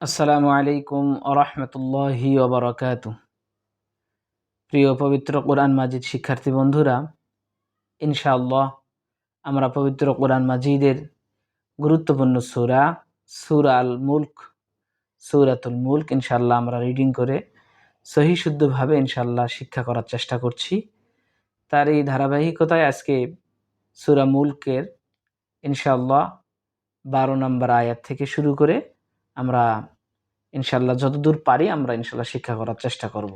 আসসালামু আলাইকুম আরহামতুল্লাহি ওবরাকাত প্রিয় পবিত্র কোরআন মাজিদ শিক্ষার্থী বন্ধুরা, ইনশাআল্লাহ আমরা পবিত্র কোরআন মাজিদের গুরুত্বপূর্ণ সুরা সুরা আল মুল্ক সুরাতুল মুল্ক ইনশাআল্লাহ আমরা রিডিং করে সহি শুদ্ধভাবে ইনশাআল্লাহ শিক্ষা করার চেষ্টা করছি। তার এই ধারাবাহিকতায় আজকে সুরা মুল্কের ইনশাআল্লাহ বারো নম্বর আয়াত থেকে শুরু করে আমরা ইনশাল্লাহ যতদূর পারি আমরা ইনশাল্লাহ শিক্ষা করার চেষ্টা করব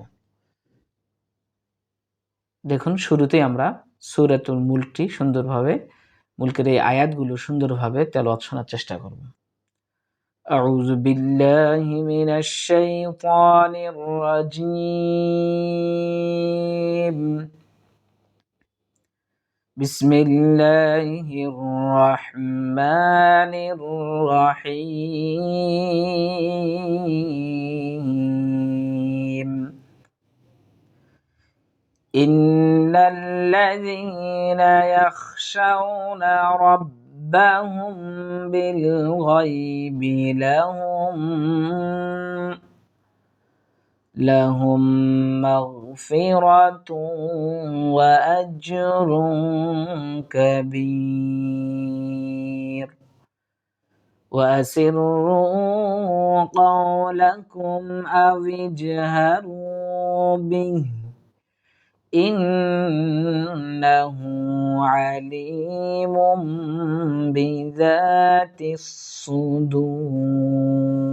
দেখুন শুরুতেই আমরা সুরাতুল মুলকটি সুন্দরভাবে মুলকের এই আয়াতগুলো সুন্দরভাবে তেলাওয়াত শোনার চেষ্টা করব أعوذ بالله من الشيطان الرجيم بسم الله الرحمن الرحيم. إن الذين يخشون ربهم بالغيب لهم لهم مغفرة وأجر كبير. وأسروا قولكم أو اجهروا به. إنه عليم بذات الصدور.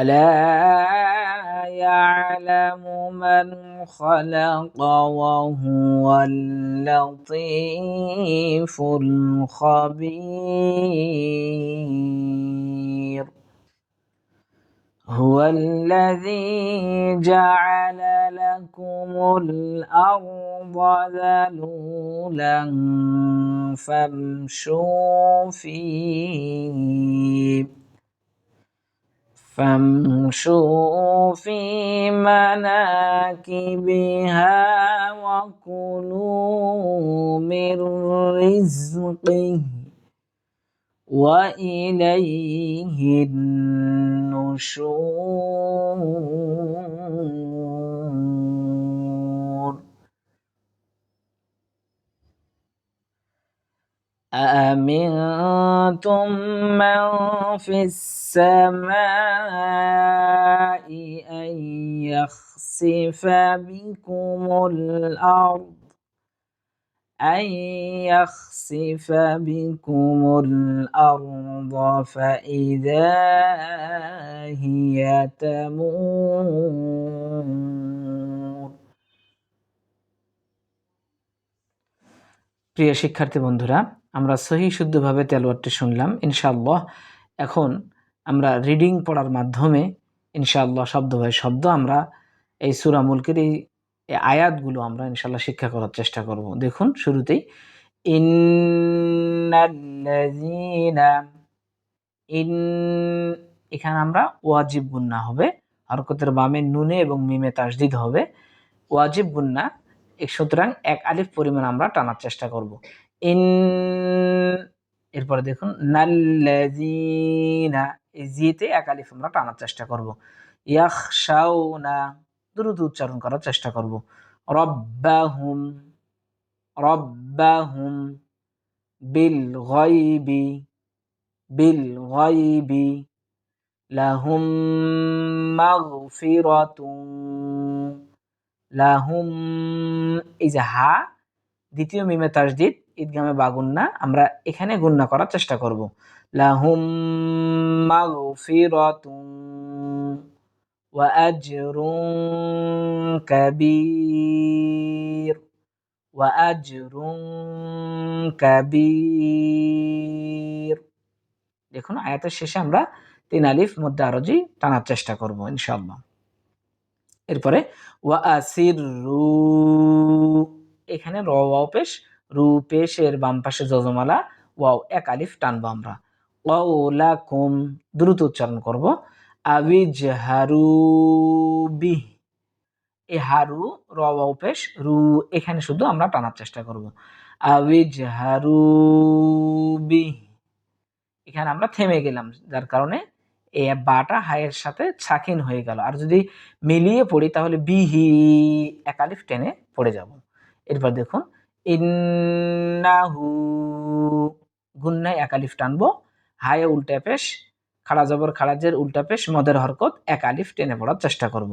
ألا يعلم من خلق وهو اللطيف الخبير؟ هو الذي جعل لكم الأرض ذلولا فامشوا فيه. فامشوا في مناكبها وكلوا من رزقه وإليه النشور. أأمنتم من في السماء أن يخسف بكم الأرض أن يخسف بكم الأرض فإذا هي تمور প্রিয় শিক্ষার্থী বন্ধুরা আমরা সহি শুদ্ধভাবে তেলওয়ারটি শুনলাম, ইনশাআল্লাহ। এখন আমরা রিডিং পড়ার মাধ্যমে, ইনশাআল্লাহ শব্দ বাই শব্দ আমরা এই সুরা মুলকের এই আয়াতগুলো আমরা ইনশাল্লাহ শিক্ষা করার চেষ্টা করব। দেখুন, শুরুতেই ইন, এখানে আমরা ওয়াজিব গুন্না হবে, হরকতের বামে নুনে এবং মিমে তাসদিদ হবে। ওয়াজিব গুন্না সুতরাং এক আলিফ পরিমাণ আমরা টানার চেষ্টা করব। ইন, এরপরে দেখুন, নাল্লাযীনা, এই জিতে এক আলিফ আমরা টানার চেষ্টা করব। ইয়াখশাউনা, দ্রুত উচ্চারণ করার চেষ্টা করব। রব্বাহুম রব্বাহুম বিল গায়বি বিল গায়বি লাহুম মাগফিরাতুন, লাহুম, এই যে হা, দ্বিতীয় মিমে তাসদিদ ঈদগামে বা গুন্না আমরা এখানে গুন্না করার চেষ্টা করব। লাহুম মাগফিরাতুন ওয়া ওয়া দেখুন, আয়াতের শেষে আমরা তিন আলিফ মধ্যে আরজি টানার চেষ্টা করব, ইনশাআল্লাহ। এরপরে, ওয়া আসির রু এখানে র ওয়াও পেশ রু পেশের বাম পাশে যজমালা, ওয়াও, এক আলিফ, টানবো আমরা। ওয়াউলা কুম দ্রুত উচ্চারণ করব। আবিজ হারু বি এ হারু, র পেশ রু, এখানে শুধু আমরা টানার চেষ্টা করব। আবিজ হারু বি এখানে আমরা থেমে গেলাম, যার কারণে এই বাটা হায়ের সাথে ছাকিন হয়ে গেল। আর যদি মিলিয়ে পড়ি তাহলে বিহি একালিফ টেনে পড়ে যাব। এরপর দেখুন ইন্নাহু। গুন্নায় একালিফ টানবো। হায়ে উল্টা পেশ, খাড়া জবর খাড়াজের উল্টা পেশ, মদের হরকত একালিফ টেনে পড়ার চেষ্টা করব।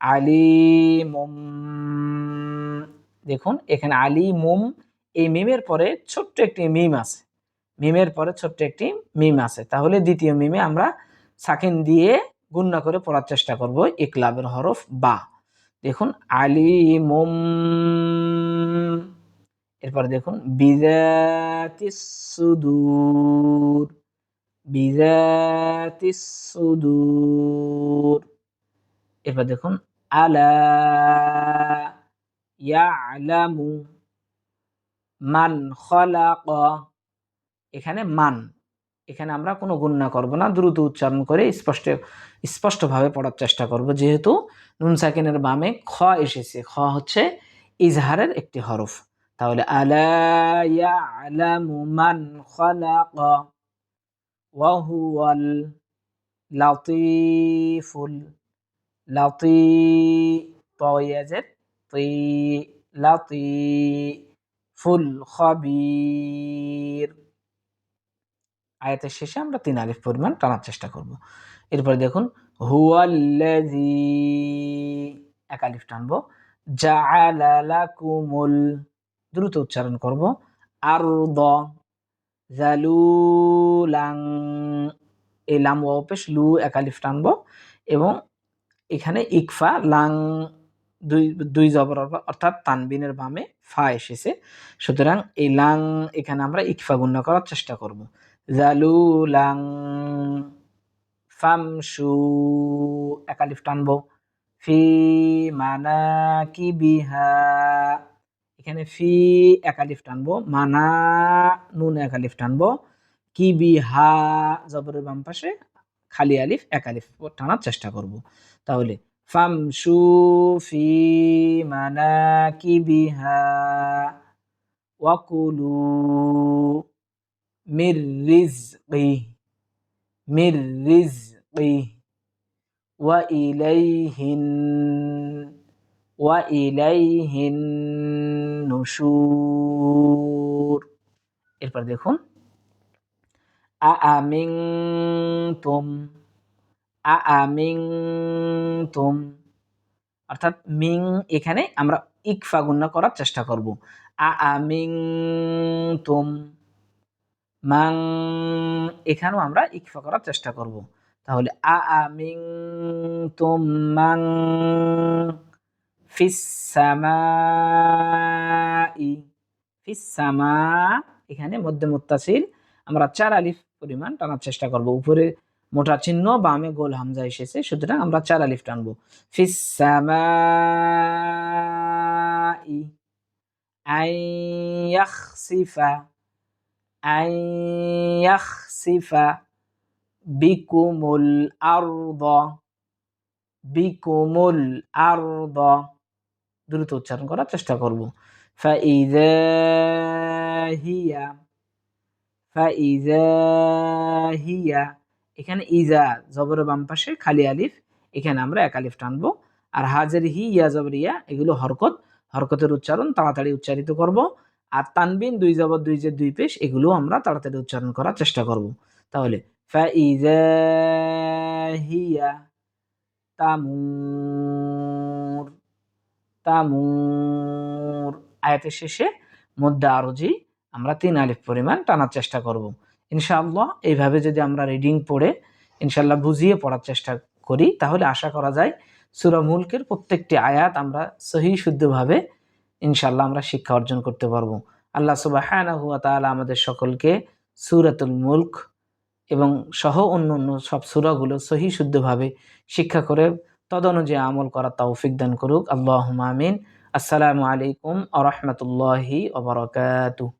আলিমুম। দেখুন, এখানে আলী মুম এই মিমের পরে ছোট্ট একটি মিম আছে। মিমের পরে ছোট্ট একটি মিম আছে। তাহলে দ্বিতীয় মিমে আমরা সাকিন দিয়ে গুন্না করে পড়ার চেষ্টা করব ইকলাবের হরফ বা। দেখুন আলী মোম এরপরে দেখুন বিজাতিসুদূর বিজাতিসুদূর এরপর দেখুন, আলা ইয়ালামু মান খলাকা। এখানে মান, এখানে আমরা কোনো গুণনা করব না, দ্রুত উচ্চারণ করে স্পষ্ট, স্পষ্টভাবে পড়ার চেষ্টা করব। যেহেতু নুন সাকিনের বামে খ এসেছে, খ হচ্ছে ইজহারের একটি হরফ। তাহলে, আলা ইয়ালামু মান খলাকা ওয়া হুয়াল লাতিফুল লাতি তয়াজের তি লাতি ফুল খবির। আয়াতের শেষে আমরা তিন আলিফ পরিমাণ টানার চেষ্টা করব। এরপরে দেখুন হুয়াল্লাজি এক আলিফ টানবো জাআলালাকুমুল দ্রুত উচ্চারণ করব। আর দ জালুলাং, এই লাম ওয়াপেশ লু এক আলিফ টানবো এবং এখানে ইকফা, লাং দুই দুই জবর অর্থাৎ তানবিনের বামে ফা এসেছে। সুতরাং এই লাং এখানে আমরা ইকফা গুণ্য করার চেষ্টা করব। জালুলাং, ফামসু একালিফ টানবো। ফি মানা কি বিহা এখানে ফি একালিফ টানবো, মানা নুন একালিফ টানবো কি বি হা জবরের বাম পাশে খালি আলিফ একালিফ টানার চেষ্টা করব। তাহলে ফাম সু ফি মানা কি বিহা ওয়াকুলু মির রিজকি মির রিজকি ওয়া ইলাইহিন। নুশুর এরপর দেখুন আমিং তুম আমিং তুম অর্থাৎ মিং এখানে আমরা ইকফা গুণ্য করার চেষ্টা করব। আমিং তুম মাং এখানেও আমরা ইকফা করার চেষ্টা করব। তাহলে আমিং তুম মাং ফিসামাই ফিসামা এখানে মধ্যে মুত্তাসিল। আমরা চার আলিফ পরিমাণ টানার চেষ্টা করব। উপরে মোটা চিহ্ন, বামে গোল হামজা এসেছে, সুতরাং আমরা চার আলিফ টানবো। ফিসামাই আইয়াখসিফা বিকুমুল আরদ বিকুমুল আরদ। দ্রুত উচ্চারণ করার চেষ্টা করব। হিয়া হিয়া। এখানে ইজা জবরের বাম পাশে খালি আলিফ, এখানে আমরা এক আলিফ টানবো। আর হাজের হি ইয়া জবর ইয়া, এগুলো হরকত। হরকতের উচ্চারণ তাড়াতাড়ি উচ্চারিত করব। আর তানবিন, দুই জবর, দুই যে দুই পেশ, এগুলো আমরা তাড়াতাড়ি উচ্চারণ করার চেষ্টা করব। তাহলে ফাইজা হিয়া তামুর তামুর। আয়াতের শেষে মধ্যে আরজি আমরা তিন আলিফ পরিমাণ টানার চেষ্টা করব। ইনশাআল্লাহ এইভাবে যদি আমরা রিডিং পড়ে ইনশাল্লাহ বুঝিয়ে পড়ার চেষ্টা করি, তাহলে আশা করা যায় সুরা মুলকের প্রত্যেকটি আয়াত আমরা সহি শুদ্ধভাবে ইনশাল্লাহ আমরা শিক্ষা অর্জন করতে পারব। আল্লাহ সুবাহ আমাদের সকলকে সুরাতুল মুল্ক এবং সহ অন্য অন্য সব সুরাগুলো সহি শুদ্ধভাবে শিক্ষা করে তদনুযায়ী আমল করা তৌফিক দান করুক। আল্লাহ আমিন। আসসালামু আলাইকুম আ রহমতুল্লাহি ওবরকাতুহ